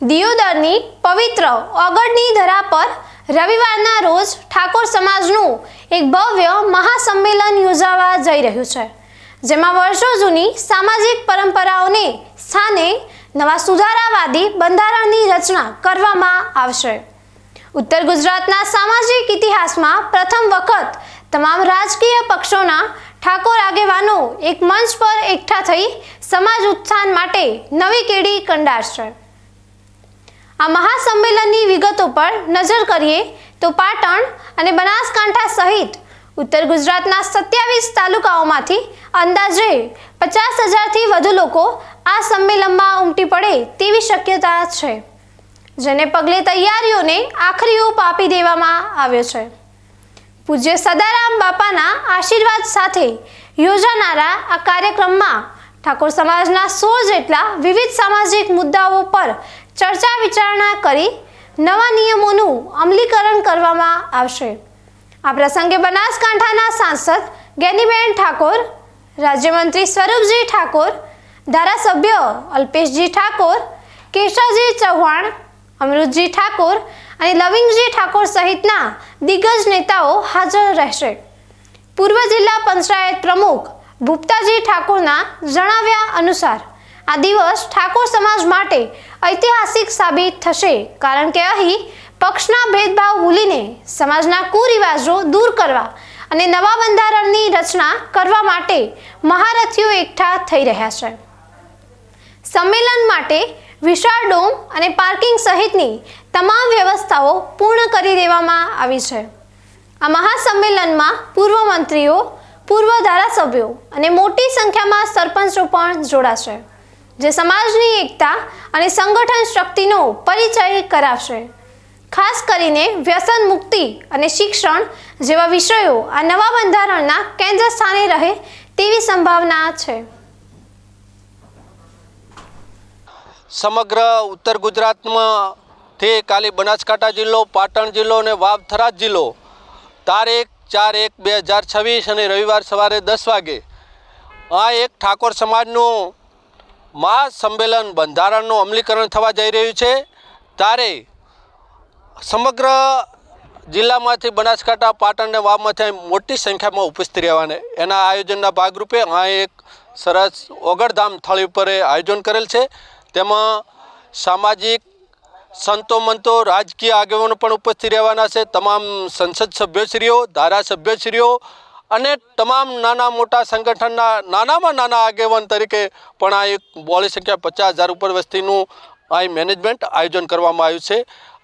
દિયોદરની પવિત્ર ઓગળની ધરા પર રવિવારના રોજ ઠાકોર સમાજનું એક ભવ્ય મહાસંમેલન યોજાવા જઈ રહ્યું છે, જેમાં વર્ષો જૂની સામાજિક પરંપરાઓને સ્થાને નવા સુધારાવાદી બંધારણની રચના કરવામાં આવશે. ઉત્તર ગુજરાતના સામાજિક ઇતિહાસમાં પ્રથમ વખત તમામ રાજકીય પક્ષોના ઠાકોર આગેવાનો એક મંચ પર એકઠા થઈ સમાજ ઉત્થાન માટે નવી કેડી કંડારશે. આ મહાસંમેલનની વિગતો પર નજર કરીએ તો પાટણ અને બનાસકાંઠા સહિત ઉત્તર ગુજરાતના સત્યાવીસ તાલુકાઓમાંથી અંદાજે પચાસ હજારથી વધુ લોકો આ સંમેલનમાં ઉમટી પડે તેવી શક્યતા છે, જેને પગલે તૈયારીઓને આખરી ઓપ આપી દેવામાં આવ્યો છે. પૂજ્ય સદારામ બાપાના આશીર્વાદ સાથે યોજાનારા આ કાર્યક્રમમાં ઠાકોર સમાજના સો જેટલા વિવિધ સામાજિક મુદ્દાઓ પર ચર્ચા વિચારણા કરી નવા નિયમોનું અમલીકરણ કરવામાં આવશે. આ પ્રસંગે બનાસકાંઠાના સાંસદ ગેનીબેન ઠાકોર, રાજ્યમંત્રી સ્વરૂપજી ઠાકોર, ધારાસભ્ય અલ્પેશજી ઠાકોર, કેશવજી ચૌહાણ, અમૃતજી ઠાકોર અને લવિંગજી ઠાકોર સહિતના દિગ્ગજ નેતાઓ હાજર રહેશે. પૂર્વ જિલ્લા પંચાયત પ્રમુખ ભૂપતાજી ઠાકોરના જણાવ્યા અનુસાર આ દિવસ ઠાકોર સમાજ માટે ઐતિહાસિક સાબિત થશે. કારણ કે અહીં પક્ષના ભેદભાવ ભૂલીને સમાજના કુરિવાજો દૂર કરવા અને નવા બંધારણની રચના કરવા માટે મહારથીઓ એકઠા થઈ રહ્યા છે. સંમેલન માટે વિશાળ ડોમ અને પાર્કિંગ સહિતની તમામ વ્યવસ્થાઓ પૂર્ણ કરી દેવામાં આવી છે. આ મહાસંમેલનમાં પૂર્વ મંત્રીઓ, પૂર્વ ધારાસભ્યો અને મોટી સંખ્યામાં સરપંચો પણ જોડાશે. જે સમાજની એકતા અને સંગઠન શક્તિનો પરિચય કરાવશે. ખાસ કરીને વ્યસન મુક્તિ અને શિક્ષણ જેવા વિષયો આ નવા બંધારણના કેન્દ્ર સ્થાને રહે તેવી સંભાવના છે. સમગ્ર ઉત્તર ગુજરાતમાં તે કાલી બનાસકાંઠા જિલ્લો, પાટણ જિલ્લો અને વાવથરા જિલ્લો તારીખ ચાર એક બે હજાર છવ્વીસ અને રવિવાર સવારે દસ વાગે આ એક ઠાકોર સમાજનું મહાસંમેલન બંધારણનું અમલીકરણ થવા જઈ રહ્યું છે. ત્યારે સમગ્ર જિલ્લામાંથી બનાસકાંઠા પાટણ અને વાવમાંથી મોટી સંખ્યામાં ઉપસ્થિત રહેવાને એના આયોજનના ભાગરૂપે આ એક સરસ ઓગળધામ થળી ઉપર આયોજન કરેલ છે. તેમાં સામાજિક સંતો મંતો રાજકીય આગેવાનો પણ ઉપસ્થિત રહેવાના છે. તમામ સંસદ સભ્યશ્રીઓ, ધારાસભ્યશ્રીઓ અને તમામ નાના મોટા સંગઠનના નાનામાં નાના આગેવાન તરીકે પણ આ એક બોળી સંખ્યા પચાસ હજાર ઉપર વસ્તીનું આ મેનેજમેન્ટ આયોજન કરવામાં આવ્યું છે.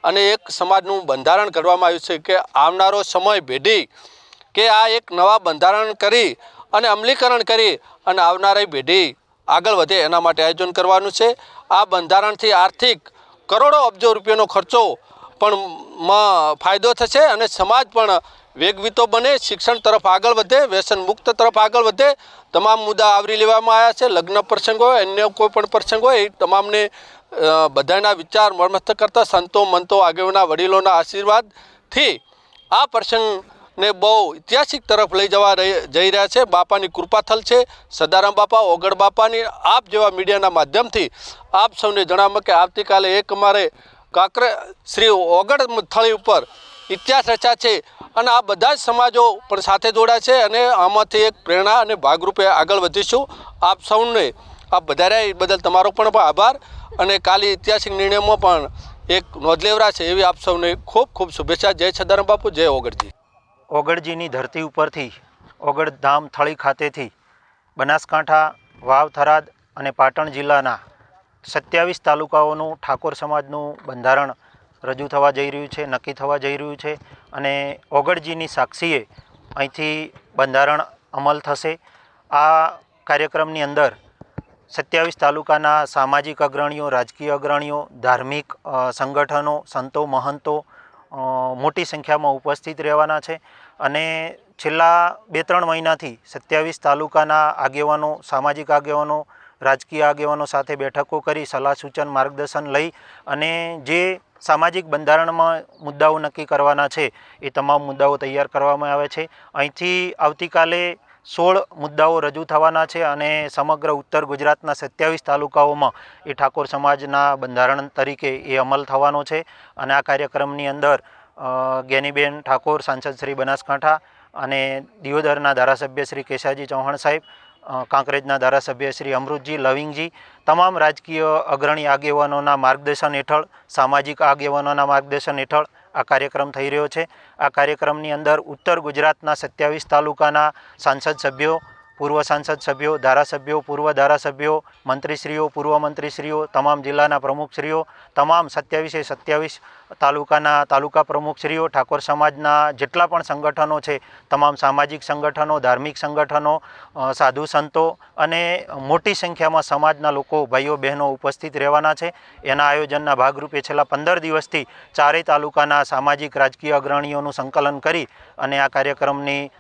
અને એક સમાજનું બંધારણ કરવામાં આવ્યું છે કે આવનારો સમય ભેઢી કે આ એક નવા બંધારણ કરી અને અમલીકરણ કરી અને આવનારી પેઢી આગળ વધે એના માટે આયોજન કરવાનું છે. આ બંધારણથી આર્થિક કરોડો અબજો રૂપિયાનો ખર્ચો પણ ફાયદો થશે અને સમાજ પણ વેગવિતો બને, શિક્ષણ તરફ આગળ વધે વ્યસન મુક્ત તરફ આગળ વધે. તમામ મુદ્દા આવરી લેવામાં આવ્યા છે. લગ્ન પ્રસંગ હોય, અન્ય કોઈ પણ પ્રસંગ હોય, એ તમામને બધાના વિચાર મર્મસ્થ કરતા સંતો, મંતો, આગેવાના, વડીલોના આશીર્વાદથી આ પ્રસંગને બહુ ઐતિહાસિક તરફ લઈ જવા જઈ રહ્યા છે. બાપાની કૃપાથલ છે. સદારામ બાપા, ઓગળ બાપાની, આપ જેવા મીડિયાના માધ્યમથી આપ સૌને જણાવવા કે આવતીકાલે એક અમારે કાંકરે, શ્રી ઓગળ થળી ઉપર ઇતિહાસ રચા છે અને આ બધા જ સમાજો પણ સાથે જોડાયા છે અને આમાંથી એક પ્રેરણા અને ભાગરૂપે આગળ વધીશું. આપ સૌને આપ વધાર્યા બદલ તમારો પણ આભાર અને કાલે ઐતિહાસિક નિર્ણયમાં પણ એક નોંધ લેવરા છે એવી આપ સૌને ખૂબ ખૂબ શુભેચ્છા. જય સદારામ બાપુ, જય ઓગળજી. ઓગળજીની ધરતી ઉપરથી ઓગળધામ થળી ખાતેથી બનાસકાંઠા, વાવ થરાદ અને પાટણ જિલ્લાના સત્યાવીસ તાલુકાઓનું ઠાકોર સમાજનું બંધારણ રજૂ થવા જઈ રહ્યું છે, નક્કી થવા જઈ રહ્યું છે અને ઓગળજીની સાક્ષીએ અહીંથી બંધારણ અમલ થશે. આ કાર્યક્રમની અંદર સત્યાવીસ તાલુકાના સામાજિક અગ્રણીઓ, રાજકીય અગ્રણીઓ, ધાર્મિક સંગઠનો, સંતો, મહંતો મોટી સંખ્યામાં ઉપસ્થિત રહેવાના છે અને છેલ્લા બે ત્રણ મહિનાથી સત્યાવીસ તાલુકાના આગેવાનો, સામાજિક આગેવાનો, રાજકીય આગેવાનો સાથે બેઠકો કરી સલાહ સૂચન માર્ગદર્શન લઈ અને જે સામાજિક બંધારણમાં મુદ્દાઓ નક્કી કરવાના છે, એ તમામ મુદ્દાઓ તૈયાર કરવામાં આવે છે. અહીંથી આવતીકાલે સોળ મુદ્દાઓ રજૂ થવાના છે અને સમગ્ર ઉત્તર ગુજરાતના સત્યાવીસ તાલુકાઓમાં એ ઠાકોર સમાજના બંધારણ તરીકે એ અમલ થવાનો છે. અને આ કાર્યક્રમની અંદર જ્ઞાનીબેન ઠાકોર, સાંસદ શ્રી બનાસકાંઠા અને દિયોદરના ધારાસભ્ય શ્રી કેશાજી ચૌહાણ સાહેબ કાંકરેજના ધારાસભ્ય શ્રી અમૃતજી લવિંગજી, તમામ રાજકીય અગ્રણી આગેવાનોના માર્ગદર્શન હેઠળ, સામાજિક આગેવાનોના માર્ગદર્શન હેઠળ આ કાર્યક્રમ થઈ રહ્યો છે. આ કાર્યક્રમની અંદર ઉત્તર ગુજરાતના સત્યાવીસ તાલુકાના સાંસદ સભ્યો પૂર્વ સાંસદ સભ્યો, ધારાસભ્યો, પૂર્વ ધારાસભ્યો, મંત્રીશ્રીઓ, પૂર્વ મંત્રીશ્રીઓ, તમામ જિલ્લાના પ્રમુખશ્રીઓ, તમામ સત્યાવીસે સત્યાવીસ તાલુકાના તાલુકા પ્રમુખશ્રીઓ, ઠાકોર સમાજના જેટલા પણ સંગઠનો છે, તમામ સામાજિક સંગઠનો, ધાર્મિક સંગઠનો સાધુ સંતો અને મોટી સંખ્યામાં સમાજના લોકો, ભાઈઓ, બહેનો ઉપસ્થિત રહેવાના છે. એના આયોજનના ભાગરૂપે છેલ્લા પંદર દિવસથી ચારેય તાલુકાના સામાજિક રાજકીય અગ્રણીઓનું સંકલન કરી અને આ કાર્યક્રમની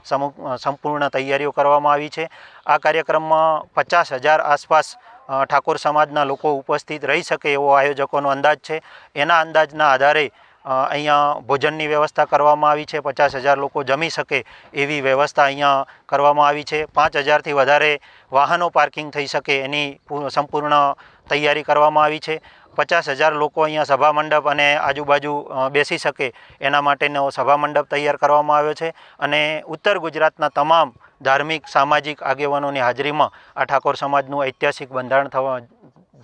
સંપૂર્ણ તૈયારીઓ કરવામાં આવી છે. આ કાર્યક્રમમાં પચાસ હજાર આસપાસ ઠાકોર સમાજના લોકો ઉપસ્થિત રહી શકે એવો આયોજકોનો અંદાજ છે. એના અંદાજના આધારે અહીંયા ભોજનની વ્યવસ્થા કરવામાં આવી છે. પચાસ હજાર લોકો જમી શકે એવી વ્યવસ્થા અહીંયા કરવામાં આવી છે. પાંચ હજારથી વધારે વાહનો પાર્કિંગ થઈ શકે એની સંપૂર્ણ તૈયારી કરવામાં આવી છે. પચાસ હજાર લોકો અહીંયા સભા મંડપ અને આજુબાજુ બેસી શકે એના માટેનો સભા મંડપ તૈયાર કરવામાં આવ્યો છે અને ઉત્તર ગુજરાતના તમામ ધાર્મિક, સામાજિક આગેવાનોની હાજરીમાં આ ઠાકોર સમાજનું ઐતિહાસિક બંધારણ થવા,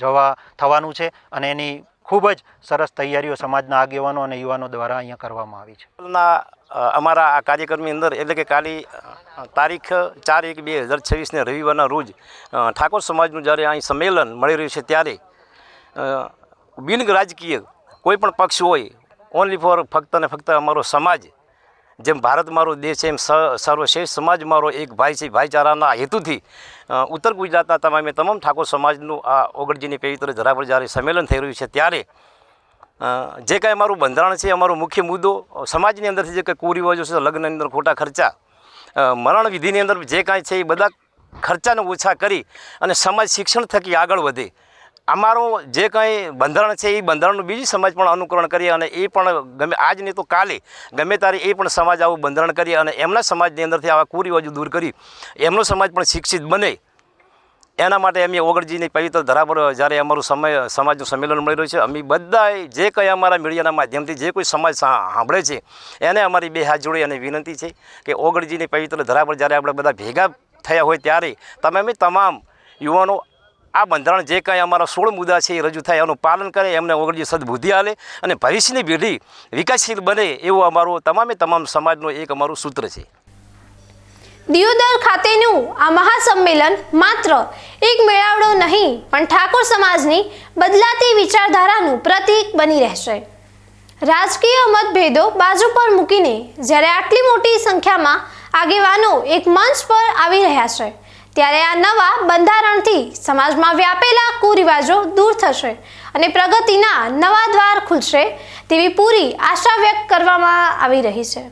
જવા, થવાનું છે અને એની ખૂબ જ સરસ તૈયારીઓ સમાજના આગેવાનો અને યુવાનો દ્વારા અહીંયા કરવામાં આવી છે. અમારા આ કાર્યક્રમની અંદર એટલે કે કાલી તારીખ ચાર એક બે હજાર છવ્વીસને રવિવારના રોજ ઠાકોર સમાજનું જ્યારે અહીં સંમેલન મળી રહ્યું છે ત્યારે બિન રાજકીય કોઈ પણ પક્ષ હોય ઓનલી ફોર ફક્ત ને ફક્ત અમારો સમાજ. જેમ ભારત મારો દેશ એમ સર્વશ્રેષ્ઠ સમાજ મારો એક ભાઈ છે, ભાઈચારાના હેતુથી ઉત્તર ગુજરાતના તમામે તમામ ઠાકોર સમાજનું આ ઓગણજીની પવિત્ર ધરાવર જ્યારે સંમેલન થઈ રહ્યું છે ત્યારે જે કાંઈ અમારું બંધારણ છે, અમારો મુખ્ય મુદ્દો સમાજની અંદરથી જે કંઈ કુરિવાજો છે, લગ્નની અંદર ખોટા ખર્ચા મરણ વિધિની અંદર જે કાંઈ છે એ બધા ખર્ચાને ઓછા કરી અને સમાજ શિક્ષણ થકી આગળ વધે. અમારું જે કંઈ બંધારણ છે, એ બંધારણનું બીજી સમાજ પણ અનુકરણ કરીએ અને એ પણ ગમે, આજ નહીં તો કાલે, ગમે ત્યારે એ પણ સમાજ આવું બંધારણ કરીએ અને એમના સમાજની અંદરથી આવા કુરિવાજો દૂર કરી, એમનો સમાજ પણ શિક્ષિત બને. એના માટે અમે ઓગળજીની પવિત્ર ધરા પર જ્યારે અમારું સમય, સમાજનું સંમેલન મળી રહ્યું છે, અમે બધાએ જે કંઈ અમારા મીડિયાના માધ્યમથી જે કોઈ સમાજ સાંભળે છે, એને અમારી બે હાથ જોડી અને વિનંતી છે કે ઓગળજીની પવિત્ર ધરા પર જ્યારે આપણે બધા ભેગા થયા હોય ત્યારે તમે અમે તમામ યુવાનો આ બંધારણ જે કાંઈ અમારા સોળ મુદ્દા છે એ રજૂ થાય, એનું પાલન કરે, એમને ઓગણજી સદબુદ્ધિ આલે અને ભવિષ્યની પેઢી વિકાસશીલ બને એવું અમારું તમામે તમામ સમાજનું એક અમારું સૂત્ર છે. દિયોદર ખાતેનું આ મહાસંમેલન માત્ર એક મેળાવડો નહીં, પણ ઠાકોર સમાજની બદલાતી વિચારધારાનું પ્રતીક બની રહેશે. રાજકીય મતભેદો બાજુ પર મૂકીને જ્યારે આટલી મોટી સંખ્યામાં આગેવાનો એક મંચ પર આવી રહ્યા છે ત્યારે આ નવા બંધારણથી સમાજમાં વ્યાપેલા કુરિવાજો દૂર થશે અને પ્રગતિના નવા દ્વાર ખુલશે તેવી પૂરી આશા વ્યક્ત કરવામાં આવી રહી છે.